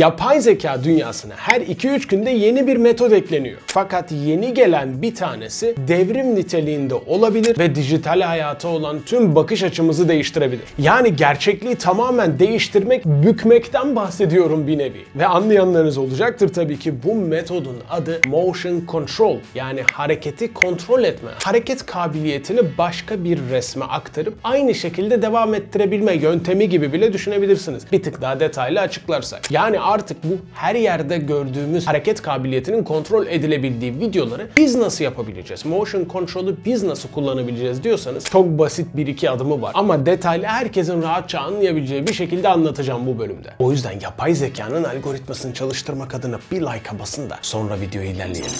Yapay zeka dünyasına her 2-3 günde yeni bir metot ekleniyor. Fakat yeni gelen bir tanesi devrim niteliğinde olabilir ve dijital hayata olan tüm bakış açımızı değiştirebilir. Yani gerçekliği tamamen değiştirmek, bükmekten bahsediyorum bir nevi. Ve anlayanlarınız olacaktır tabii ki bu metodun adı motion control yani hareketi kontrol etme. Hareket kabiliyetini başka bir resme aktarıp aynı şekilde devam ettirebilme yöntemi gibi bile düşünebilirsiniz. Bir tık daha detaylı açıklarsak. Yani artık bu her yerde gördüğümüz hareket kabiliyetinin kontrol edilebildiği videoları biz nasıl yapabileceğiz? Motion control'ü biz nasıl kullanabileceğiz diyorsanız çok basit bir iki adımı var. Ama detaylı herkesin rahatça anlayabileceği bir şekilde anlatacağım bu bölümde. O yüzden yapay zekanın algoritmasını çalıştırmak adına bir like'a basın da sonra videoya ilerleyelim.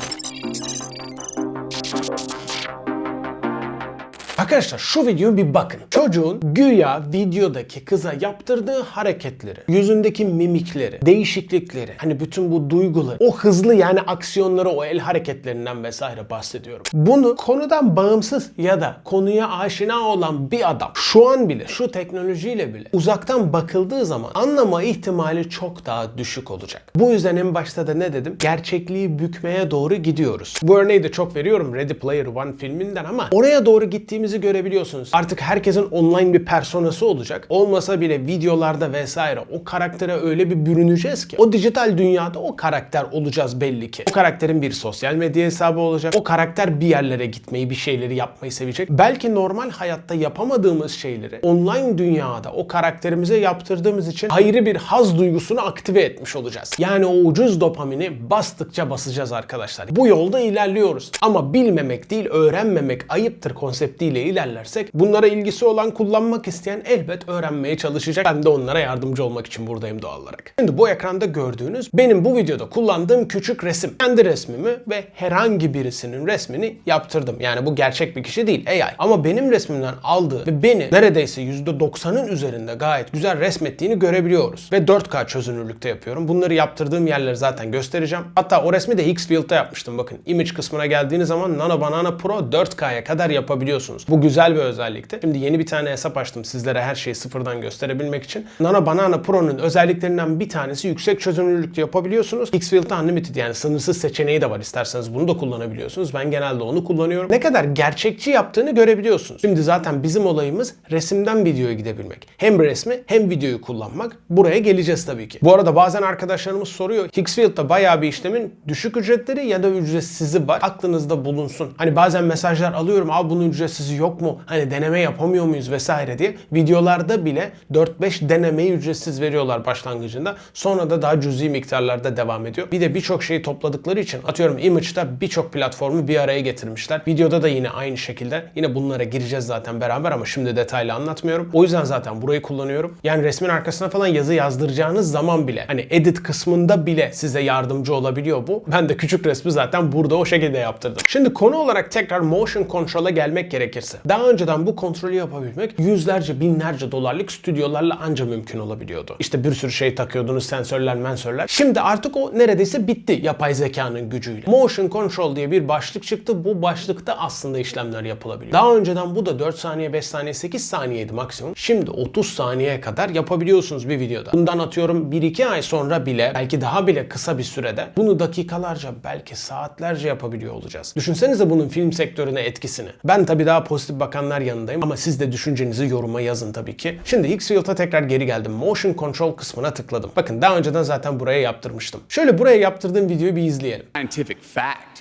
Arkadaşlar şu videoyu bir bakın. Çocuğun güya videodaki kıza yaptırdığı hareketleri, yüzündeki mimikleri, değişiklikleri, hani bütün bu duyguları, o hızlı yani aksiyonları, o el hareketlerinden vesaire bahsediyorum. Bunu konudan bağımsız ya da konuya aşina olan bir adam şu an bile, şu teknolojiyle bile uzaktan bakıldığı zaman anlama ihtimali çok daha düşük olacak. Bu yüzden en başta da ne dedim? Gerçekliği bükmeye doğru gidiyoruz. Bu örneği de çok veriyorum Ready Player One filminden ama oraya doğru gittiğimizi görebiliyorsunuz. Artık herkesin online bir personası olacak. Olmasa bile videolarda vesaire o karaktere öyle bir bürüneceğiz ki o dijital dünyada o karakter olacağız belli ki. O karakterin bir sosyal medya hesabı olacak. O karakter bir yerlere gitmeyi, bir şeyleri yapmayı sevecek. Belki normal hayatta yapamadığımız şeyleri online dünyada o karakterimize yaptırdığımız için ayrı bir haz duygusunu aktive etmiş olacağız. Yani o ucuz dopamini bastıkça basacağız arkadaşlar. Bu yolda ilerliyoruz. Ama bilmemek değil, öğrenmemek ayıptır konseptiyle ilerlersek bunlara ilgisi olan, kullanmak isteyen elbet öğrenmeye çalışacak. Ben de onlara yardımcı olmak için buradayım doğal olarak. Şimdi bu ekranda gördüğünüz benim bu videoda kullandığım küçük resim. Kendi resmimi ve herhangi birisinin resmini yaptırdım. Yani bu gerçek bir kişi değil AI. Ama benim resmimden aldığı ve beni neredeyse %90'ın üzerinde gayet güzel resmettiğini görebiliyoruz. Ve 4K çözünürlükte yapıyorum. Bunları yaptırdığım yerleri zaten göstereceğim. Hatta o resmi de Xfield'da yapmıştım. Bakın image kısmına geldiğiniz zaman Nano Banana Pro 4K'ya kadar yapabiliyorsunuz. Bu güzel bir özellikti. Şimdi yeni bir tane hesap açtım sizlere her şeyi sıfırdan gösterebilmek için. Nano Banana Pro'nun özelliklerinden bir tanesi yüksek çözünürlükte yapabiliyorsunuz. Xfield'da Unlimited yani sınırsız seçeneği de var. İsterseniz bunu da kullanabiliyorsunuz. Ben genelde onu kullanıyorum. Ne kadar gerçekçi yaptığını görebiliyorsunuz. Şimdi zaten bizim olayımız resimden videoya gidebilmek. Hem resmi hem videoyu kullanmak. Buraya geleceğiz tabii ki. Bu arada bazen arkadaşlarımız soruyor. Xfield'da bayağı bir işlemin düşük ücretleri ya da ücretsizi var. Aklınızda bulunsun. Hani bazen mesajlar alıyorum. Abi bunun ücretsizi yok mu? Hani deneme yapamıyor muyuz vesaire diye. Videolarda bile 4-5 denemeyi ücretsiz veriyorlar başlangıcında. Sonra da daha cüzi miktarlarda devam ediyor. Bir de birçok şeyi topladıkları için atıyorum Image'da birçok platformu bir araya getirmişler. Videoda da yine aynı şekilde. Yine bunlara gireceğiz zaten beraber ama şimdi detaylı anlatmıyorum. O yüzden zaten burayı kullanıyorum. Yani resmin arkasına falan yazı yazdıracağınız zaman bile hani edit kısmında bile size yardımcı olabiliyor bu. Ben de küçük resmi zaten burada o şekilde yaptırdım. Şimdi konu olarak tekrar motion control'a gelmek gerekirse. Daha önceden bu kontrolü yapabilmek yüzlerce binlerce dolarlık stüdyolarla anca mümkün olabiliyordu. İşte bir sürü şey takıyordunuz sensörler mensörler. Şimdi artık o neredeyse bitti yapay zekanın gücüyle. Motion control diye bir başlık çıktı. Bu başlıkta aslında işlemler yapılabiliyor. Daha önceden bu da 4 saniye 5 saniye 8 saniyeydi maksimum. Şimdi 30 saniyeye kadar yapabiliyorsunuz bir videoda. Bundan atıyorum 1-2 ay sonra bile belki daha bile kısa bir sürede bunu dakikalarca belki saatlerce yapabiliyor olacağız. Düşünsenize bunun film sektörüne etkisini. Ben tabii daha pozitif bakanlar yanındayım ama siz de düşüncenizi yoruma yazın tabii ki. Şimdi Xfield'a tekrar geri geldim. Motion Control kısmına tıkladım. Bakın daha önceden zaten buraya yaptırmıştım. Şöyle buraya yaptırdığım videoyu bir izleyelim. scientific fact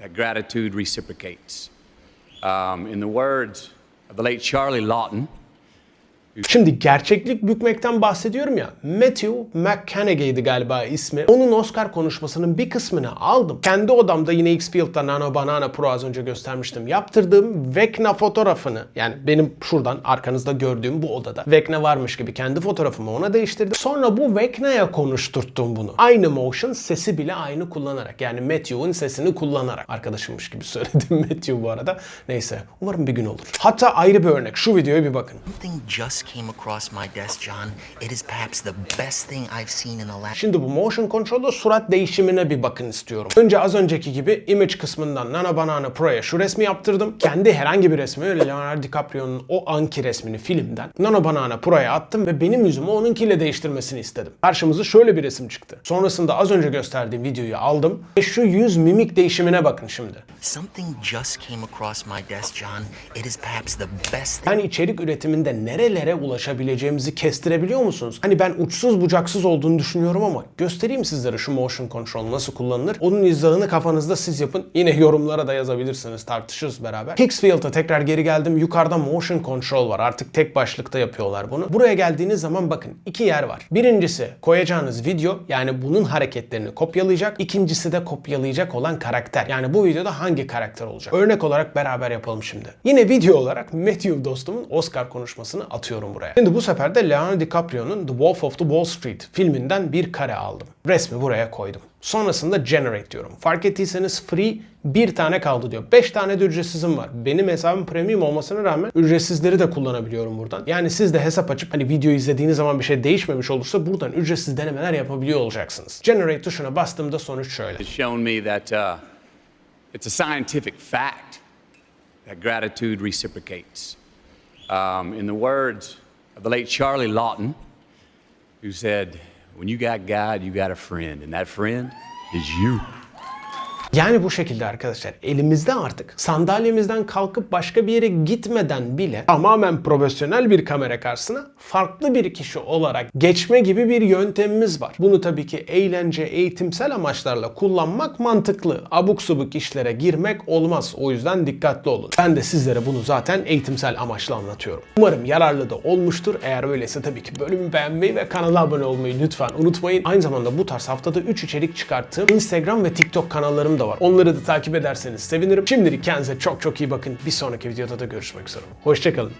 that gratitude reciprocates. Um, in the words of the late Charlie Lawton, Şimdi gerçeklik bükmekten bahsediyorum ya. Matthew McConaughey'di galiba ismi. Onun Oscar konuşmasının bir kısmını aldım. Kendi odamda yine Xfield'da Nano Banana Pro az önce göstermiştim. Yaptırdığım Vecna fotoğrafını yani benim şuradan arkanızda gördüğüm bu odada Vecna varmış gibi kendi fotoğrafımı ona değiştirdim. Sonra bu Vecna'ya konuşturttum bunu. Aynı motion sesi bile aynı kullanarak. Yani Matthew'un sesini kullanarak. Arkadaşımmış gibi söyledim Matthew bu arada. Neyse umarım bir gün olur. Hatta ayrı bir örnek. Şu videoya bir bakın. Something just just came across my desk, John. It is perhaps the best thing I've seen in the last. Şimdi bu motion control'da surat değişimine bir bakın istiyorum. Önce az önceki gibi image kısmından Nano Banana Pro'ya şu resmi yaptırdım. Kendi herhangi bir resmi öyle Leonardo DiCaprio'nun o anki resmini filmden Nano Banana Pro'ya attım ve benim yüzümü onunkiyle değiştirmesini istedim. Karşımıza şöyle bir resim çıktı. Sonrasında az önce gösterdiğim videoyu aldım ve şu yüz mimik değişimine bakın şimdi. Something just came across my desk, John. It is perhaps the best thing. Yani içerik üretiminde nerelere ulaşabileceğimizi kestirebiliyor musunuz? Hani ben uçsuz bucaksız olduğunu düşünüyorum ama göstereyim sizlere şu motion control nasıl kullanılır. Onun izahını kafanızda siz yapın. Yine yorumlara da yazabilirsiniz tartışırız beraber. Pixfield'a tekrar geri geldim. Yukarıda motion control var. Artık tek başlıkta yapıyorlar bunu. Buraya geldiğiniz zaman bakın iki yer var. Birincisi koyacağınız video yani bunun hareketlerini kopyalayacak. İkincisi de kopyalayacak olan karakter. Yani bu videoda hangi karakter olacak? Örnek olarak beraber yapalım şimdi. Yine video olarak Matthew dostumun Oscar konuşmasını atıyorum buraya. Şimdi bu sefer de Leonardo DiCaprio'nun The Wolf of the Wall Street filminden bir kare aldım. Resmi buraya koydum. Sonrasında generate diyorum. Fark ettiyseniz free bir tane kaldı diyor. 5 tane de ücretsizim var. Benim hesabım premium olmasına rağmen ücretsizleri de kullanabiliyorum buradan. Yani siz de hesap açıp hani video izlediğiniz zaman bir şey değişmemiş olursa buradan ücretsiz denemeler yapabiliyor olacaksınız. Generate tuşuna bastığımda sonuç şöyle. It's shown me that uh, it's a scientific fact that gratitude reciprocates. Um, in the words of the late Charlie Lawton, who said, When you got God, you got a friend, and that friend is you. Yani bu şekilde arkadaşlar elimizde artık sandalyemizden kalkıp başka bir yere gitmeden bile tamamen profesyonel bir kamera karşısına farklı bir kişi olarak geçme gibi bir yöntemimiz var. Bunu tabii ki eğlence, eğitimsel amaçlarla kullanmak mantıklı. Abuk subuk işlere girmek olmaz. O yüzden dikkatli olun. Ben de sizlere bunu zaten eğitimsel amaçla anlatıyorum. Umarım yararlı da olmuştur. Eğer öyleyse tabii ki bölümü beğenmeyi ve kanala abone olmayı lütfen unutmayın. Aynı zamanda bu tarz haftada 3 içerik çıkarttığım Instagram ve TikTok kanallarım da var. Onları da takip ederseniz sevinirim. Şimdilik kendinize çok çok iyi bakın. Bir sonraki videoda da görüşmek üzere. Hoşçakalın.